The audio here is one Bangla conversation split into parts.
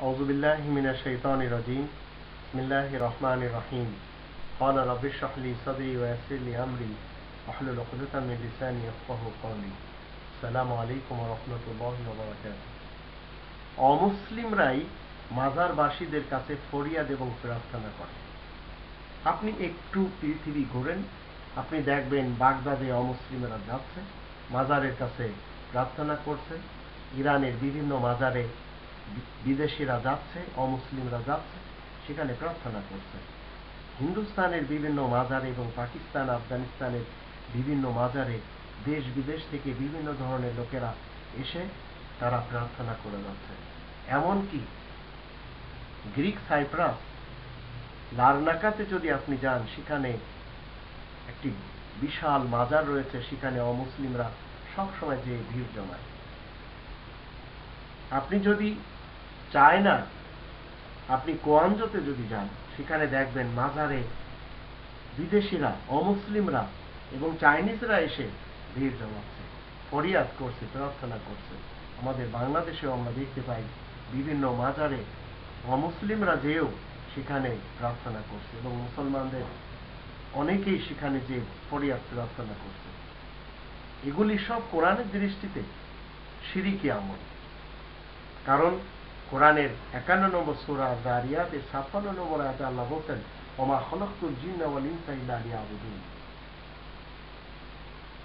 أعوذ بالله من الشيطان الرجيم بسم الله الرحمن الرحيم قال رب اشرح لي صدري ويسر لي أمري واحلل عقدة من لساني يفقهوا قولي السلام عليكم ورحمة الله وبركاته অমুসলিমরাই মাজারবাসীদের কাছে ফরিয়াদ এবং প্রার্থনা করে আপনি একটু পৃথিবী ঘোরেন আপনি দেখবেন বাগদাদে অমুসলিমরা যাচ্ছে মাজারের কাছে প্রার্থনা করছে ইরানের বিভিন্ন মাজারে বি- বিদেশিরা যাচ্ছে, অমুসলিমরা যাচ্ছে সেখানে প্রার্থনা করছে। হিন্দুস্তানের বিভিন্ন মাজারে এবং পাকিস্তান, আফগানিস্তানের বিভিন্ন মাজারে দেশ বিদেশ থেকে বিভিন্ন ধরনের লোকেরা এসে তারা প্রার্থনা করে যাচ্ছে। এমনকি গ্রিক সাইপ্রাস লারনাকাতে যদি আপনি যান, সেখানে একটি বিশাল মাজার রয়েছে, সেখানে অমুসলিমরা সবসময় যে ভিড় জমায়। আপনি যদি চায় না, আপনি কোয়াঞ্জোতে যদি যান, সেখানে দেখবেন মাজারে বিদেশিরা, অমুসলিমরা এবং চাইনিজরা এসে ভিড় জমাচ্ছে, ফরিয়াদ করছে, প্রার্থনা করছে। আমাদের বাংলাদেশেও আমরা দেখতে পাই বিভিন্ন মাজারে অমুসলিমরা যেও সেখানে প্রার্থনা করছে এবং মুসলমানদের অনেকেই সেখানে যে ফরিয়াদ প্রার্থনা করছে। এগুলি সব কোরআনের দৃষ্টিতে সিরিকি আমল। কারণ কোরআনের একান্ন নম্বর সুরা দারিয়াত ছাপ্পান্ন নম্বর আয়াতে আল্লাহ বলছেন, ওমা খলকুল জিন ওয়াল ইনসা ইল্লা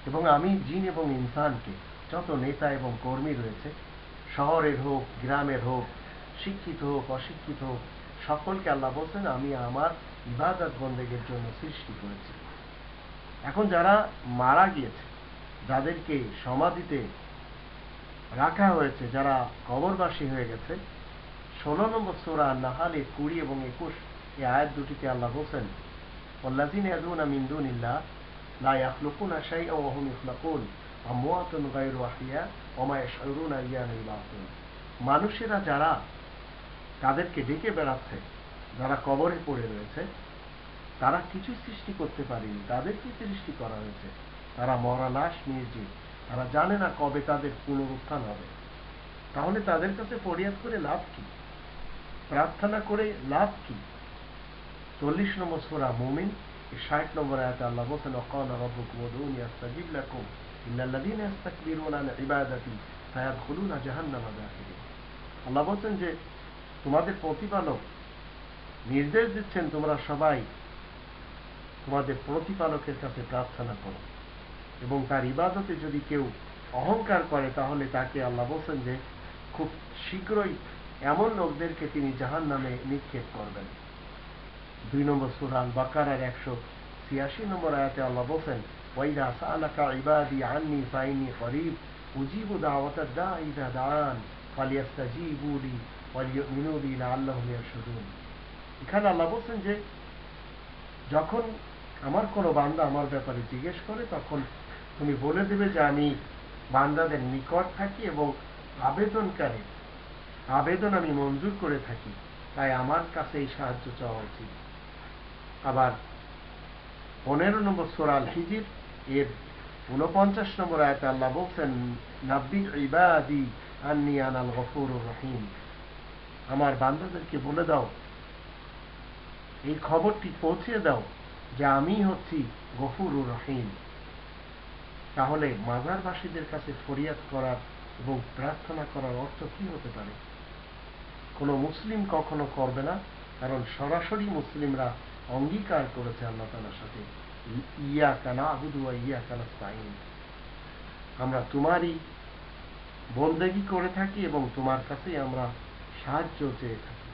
এবং আমি জিন এবং ইনসানকে যত নেতা এবং কর্মী রয়েছে, শহরের হোক, গ্রামের হোক, শিক্ষিত হোক, অশিক্ষিত হোক, সকলকে আল্লাহ বলছেন, আমি আমার ইবাদত বন্দেগের জন্য সৃষ্টি করেছি। এখন যারা মারা গিয়েছে, যাদেরকে সমাধিতে রাখা হয়েছে, যারা কবরবাসী হয়ে গেছে ষোলো নম্বর সোরা নাহালে কুড়ি এবং একুশ এই আয়াত দুটিতে আল্লাহ বলছেন والذين يدعون من دون الله لا يخلقون شيئا وهم يخلقون أموات غير أحياء وما يشعرون أيان يبعثون মানুষেরা যারা তাদেরকে ডেকে বেড়াচ্ছে যারা কবরে পড়ে রয়েছে তারা কিছু সৃষ্টি করতে পারেনি তাদেরকে সৃষ্টি করা হয়েছে তারা মরা লাশ নির্জীব তারা জানে না কবে তাদের পুনরুত্থান হবে তাহলে তাদের কাছে ফরিয়াদ করে লাভ কি প্রার্থনা করে লাভ কি? চল্লিশ নম্বর সোরা মুমিন ষাট নম্বর আয়াতে আল্লাহ বলছেন অকাল রব্বুকুম লাকুম ইবাদাতি আল্লাহ বলছেন যে, তোমাদের প্রতিপালক নির্দেশ দিচ্ছেন তোমরা সবাই তোমাদের প্রতিপালকের কাছে প্রার্থনা করো। এবং তার ইবাদতে যদি কেউ অহংকার করে, তাহলে তাকে আল্লাহ বলছেন যে, খুব শীঘ্রই এমন লোকদেরকে তিনি জাহান নামে নিক্ষেপ করবেন। দুই নম্বর সুরান বাকারার একশো ছিয়াশি নম্বর আয়াতে আল্লাহ বলছেন, ওয়াইদা সালাকা ইবাদি আন্নি ফাইনি উজিবু দা ইদা দান এখানে আল্লাহ বলছেন যে, যখন আমার কোনো বান্দা আমার ব্যাপারে জিজ্ঞেস করে, তখন তুমি বলে দেবে যে আমি বান্দাদের নিকট থাকি এবং আবেদনকারী। আবেদন আমি মঞ্জুর করে থাকি, তাই আমার কাছে এই সাহায্য চাওয়া উচিত। আবার পনেরো নম্বর সোরাল হিজির এর উনপঞ্চাশ নম্বর আয়তে আল্লাহ বলছেন নাব্বি ইবাদি আন্নি আনাল গফুর রহিম। আমার বান্দাদেরকে বলে দাও, এই খবরটি পৌঁছে দাও যে আমি হচ্ছি গফুর রহিম। তাহলে মাজারবাসীদের কাছে ফরিয়াদ করার এবং প্রার্থনা করার অর্থ কি হতে পারে? কোনো মুসলিম কখনো করবে না, কারণ সরাসরি মুসলিমরা অঙ্গীকার করেছে আল্লাহ তালার সাথে। ইয়া কানা আবুদু ইয়া কানা স্তাইন আমরা তোমারই বন্দেগি করে থাকি এবং তোমার কাছেই আমরা সাহায্য চেয়ে থাকি।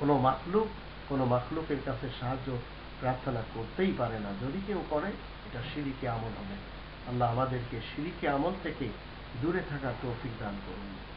কোনো মাখলুক কোনো মাখলুকের কাছে সাহায্য প্রার্থনা করতেই পারে না। যদি কেউ করে, এটা সিঁড়িকে আমল হবে। আল্লাহ আমাদেরকে সিঁড়িকে আমল থেকে দূরে থাকার তৌফিক দান করুন।